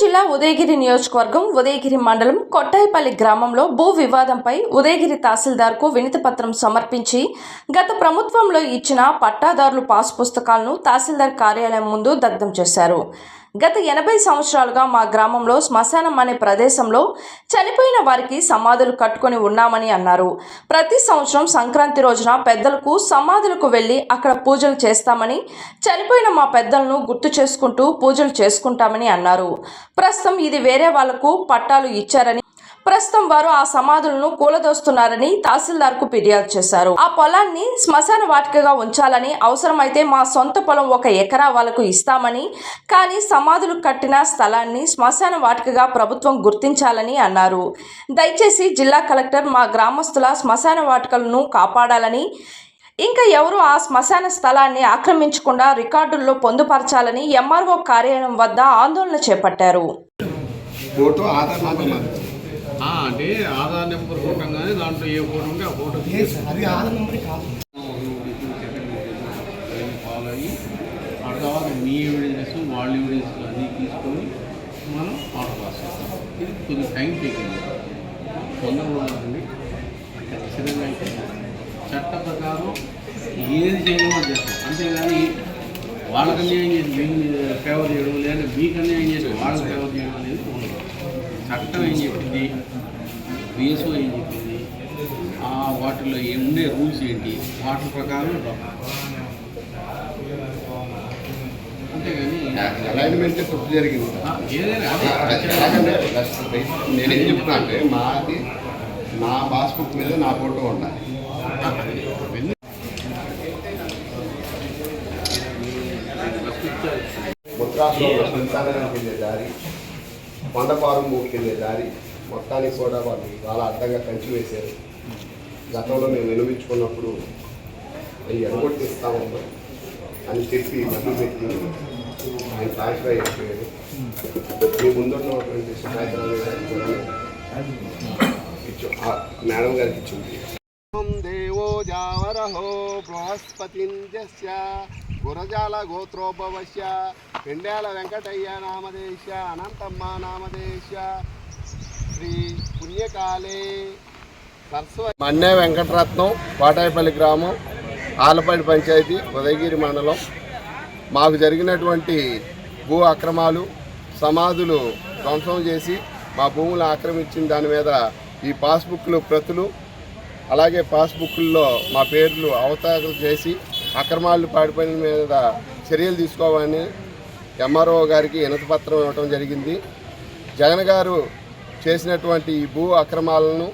జిల్లా ఉదయగిరి నియోజకవర్గం ఉదయగిరి మండలం కొట్టాయిపల్లి గ్రామంలో భూ వివాదంపై ఉదయగిరి తహసీల్దార్కు వినతి పత్రం సమర్పించి గత ప్రభుత్వంలో ఇచ్చిన పట్టాదారులు పాస్ పుస్తకాలను తహసీల్దార్ కార్యాలయం ముందు దగ్ధం చేశారు. గత ఎనభై సంవత్సరాలుగా మా గ్రామంలో శ్మశానం అనే ప్రదేశంలో చనిపోయిన వారికి సమాధులు కట్టుకొని ఉన్నామని అన్నారు. ప్రతి సంవత్సరం సంక్రాంతి రోజున పెద్దలకు సమాధులకు వెళ్ళి అక్కడ పూజలు చేస్తామని చనిపోయిన మా పెద్దలను గుర్తు చేసుకుంటూ పూజలు చేసుకుంటామని అన్నారు. ప్రస్తుతం ఇది వేరే వాళ్ళకు పట్టాలు ఇచ్చారని ప్రస్తుతం వారు ఆ సమాధులను కూలదోస్తున్నారని తహసీల్దార్కు ఫిర్యాదు చేశారు. ఆ పొలాన్ని శ్మశాన వాటికగా ఉంచాలని అవసరమైతే మా సొంత పొలం ఒక ఎకరా వాళ్ళకు ఇస్తామని కానీ సమాధులు కట్టిన స్థలాన్ని శ్మశాన వాటికగా ప్రభుత్వం గుర్తించాలని అన్నారు. దయచేసి జిల్లా కలెక్టర్ మా గ్రామస్తుల శ్మశాన వాటికలను కాపాడాలని ఇంకా ఎవరు ఆ శ్మశాన స్థలాన్ని ఆక్రమించకుండా రికార్డుల్లో పొందుపరచాలని ఎంఆర్ఓ కార్యాలయం వద్ద ఆందోళన చేపట్టారు. అంటే ఆధార్ నెంబర్ కొట్టాం కానీ దాంట్లో ఏ ఫోటో ఉంటే ఆ ఫోటో అది ఆధార్ నెంబర్ కాదు. ఫాలో అయ్యి ఆ తర్వాత మీ ఎవిడెన్స్ వాళ్ళ ఎవిడెన్స్ అన్నీ తీసుకొని మనం ఆర్డర్ రాస్తాం ఇది కొంచెం టైం టేకింగ్ తొందరగా ఉండాలండి ఖచ్చితంగా అయితే చట్ట ప్రకారం ఏది చేయడమో చేస్తాం అంతేగాని వాళ్ళకి అన్యాయం చేసి మీకు ఫేవర్ చేయడం లేదా మీకు అన్యాయం చేసి వాళ్ళకి ఫేవర్ చేయడం అనేది ఉండదు. చట్టం ఏం చెప్పింది బిఎస్ఓ ఏం చెప్పింది? ఆ వాటిలో ఏ- ఉండే రూల్స్ ఏంటి? వాటి ప్రకారం అంతేగాని అలైన్మెంట్ తప్పు జరిగింది. నేనేం చెప్తున్నా అంటే మాది నా పాస్బుక్ మీద నా ఫోటో ఉండాలి. వెళ్ళే దారి కొండపారం మూకి వెళ్ళే దారి మొత్తానికి కూడా వాళ్ళు చాలా అడ్డంగా కంచి వేశారు. గతంలో మేము వినిపించుకున్నప్పుడు అవి ఎడగొట్టిస్తాము అని చెప్పి మధ్య పెట్టి ఆయన ట్రాన్స్ఫర్ అయిపోయాడు మీ ముందున్నటువంటి సుభాష్ ఇచ్చు మేడం గారికి ఇచ్చింది దేవో జావరహో బృహస్పతి గురజాల గోత్రోపవశ్య పెండాల వెంకటయ్య నామదేశ అనంతమ్మ నామదేశ శ్రీ పుణ్యకాలే సరస్వ మన్నే వెంకటరత్నం వాటాయపల్లి గ్రామం ఆలపాటి పంచాయతీ ఉదయగిరి మండలం. మాకు జరిగినటువంటి భూ అక్రమాలు సమాధులు ధ్వంసం చేసి మా భూములు ఆక్రమించిన దాని మీద ఈ పాస్బుక్లు ప్రతులు. అలాగే పాస్బుక్ల్లో మా పేర్లు అవతారాలు చేసి అక్రమాలు పాడిపోయిన మీద చర్యలు తీసుకోవాలని ఎంఆర్ఓ గారికి వినతిపత్రం ఇవ్వటం జరిగింది. జగన్ గారు చేసినటువంటి ఈ భూ అక్రమాలను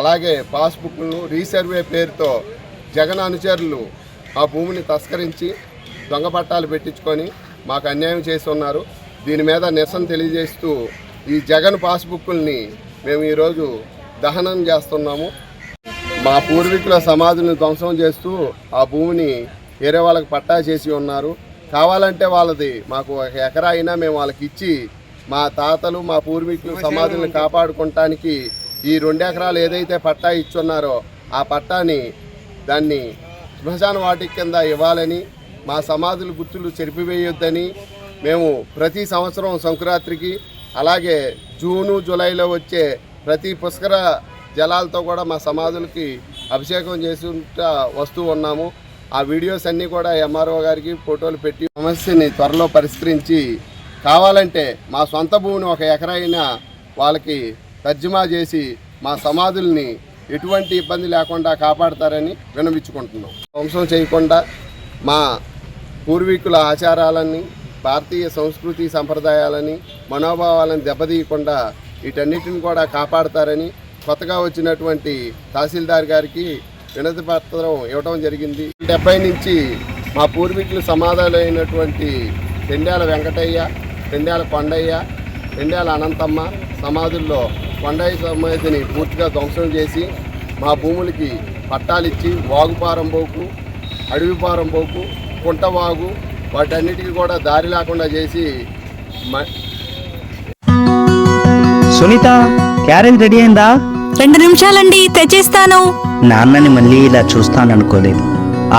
అలాగే పాస్బుక్లను రీసర్వే పేరుతో జగన్ అనుచరులు ఆ భూమిని తస్కరించి దొంగ పట్టాలు పెట్టించుకొని మాకు అన్యాయం చేసి ఉన్నారు. దీని మీద నిరసన తెలియజేస్తూ ఈ జగన్ పాస్బుక్ల్ని మేము ఈరోజు దహనం చేస్తున్నాము. మా పూర్వీకుల సమాధులను ధ్వంసం చేస్తూ ఆ భూమిని వేరే వాళ్ళకి పట్టా చేసి ఉన్నారు. కావాలంటే వాళ్ళది మాకు ఒక ఎకరా అయినా మేము వాళ్ళకి ఇచ్చి మా తాతలు మా పూర్వీకులు సమాధులను కాపాడుకోవటానికి ఈ రెండు ఎకరాలు ఏదైతే పట్టా ఇచ్చున్నారో ఆ పట్టాని దాన్ని శ్మశాన వాటిక కింద ఇవ్వాలని మా సమాధుల గుర్తులు చెరిపివేయొద్దని మేము ప్రతి సంవత్సరం సంక్రాంతికి అలాగే జూను జూలైలో వచ్చే ప్రతి పుష్కర జలాలతో కూడా మా సమాధులకి అభిషేకం చేసుకుంటా వస్తూ ఉన్నాము. ఆ వీడియోస్ అన్నీ కూడా ఎంఆర్ఓ గారికి ఫోటోలు పెట్టి సమస్యని త్వరలో పరిష్కరించి కావాలంటే మా సొంత భూమిని ఒక ఎకరైనా వాళ్ళకి తర్జుమా చేసి మా సమాధుల్ని ఎటువంటి ఇబ్బంది లేకుండా కాపాడతారని వినవించుకుంటున్నాం. ధ్వంసం చేయకుండా మా పూర్వీకుల ఆచారాలని భారతీయ సంస్కృతి సంప్రదాయాలని మనోభావాలను దెబ్బతీయకుండా వీటన్నిటిని కూడా కాపాడతారని కొత్తగా వచ్చినటువంటి తహసీల్దార్ గారికి వినతి పత్రం ఇవ్వడం జరిగింది. డెబ్బై నుంచి మా పూర్వీకులు సమాధానమైనటువంటి పెండ్యాల వెంకటయ్య పెండ్యాల కొండయ్య పెండ్యాల అనంతమ్మ సమాధుల్లో కొండయ్య సమాధిని పూర్తిగా ధ్వంసం చేసి మా భూములకి పట్టాలిచ్చి వాగుపారం పోకు అడవిపారం పోకు కుంటవాగు వాటన్నిటికీ కూడా దారి లేకుండా చేసి సునీత క్యారేజ్ రెడీ అయిందా? రెండు నిమిషాలండి తెచ్చేస్తాను. నాన్నని మళ్ళీ ఇలా చూస్తాననుకోలేదు.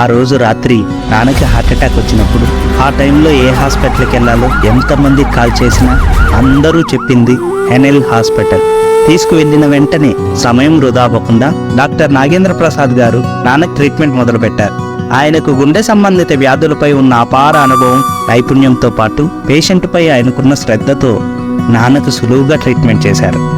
ఆ రోజు రాత్రి నాన్నకి హార్ట్ అటాక్ వచ్చినప్పుడు ఆ టైంలో ఏ హాస్పిటల్కి వెళ్ళాలో ఎంతమంది కాల్ చేసినా అందరూ చెప్పింది ఎన్ఎల్ హాస్పిటల్. తీసుకువెళ్ళిన వెంటనే సమయం వృధా అవ్వకుండా డాక్టర్ నాగేంద్ర ప్రసాద్ గారు నాన్నకి ట్రీట్మెంట్ మొదలుపెట్టారు. ఆయనకు గుండె సంబంధిత వ్యాధులపై ఉన్న అపార అనుభవం నైపుణ్యంతో పాటు పేషెంట్పై ఆయనకున్న శ్రద్ధతో నాన్నకు సులువుగా ట్రీట్మెంట్ చేశారు.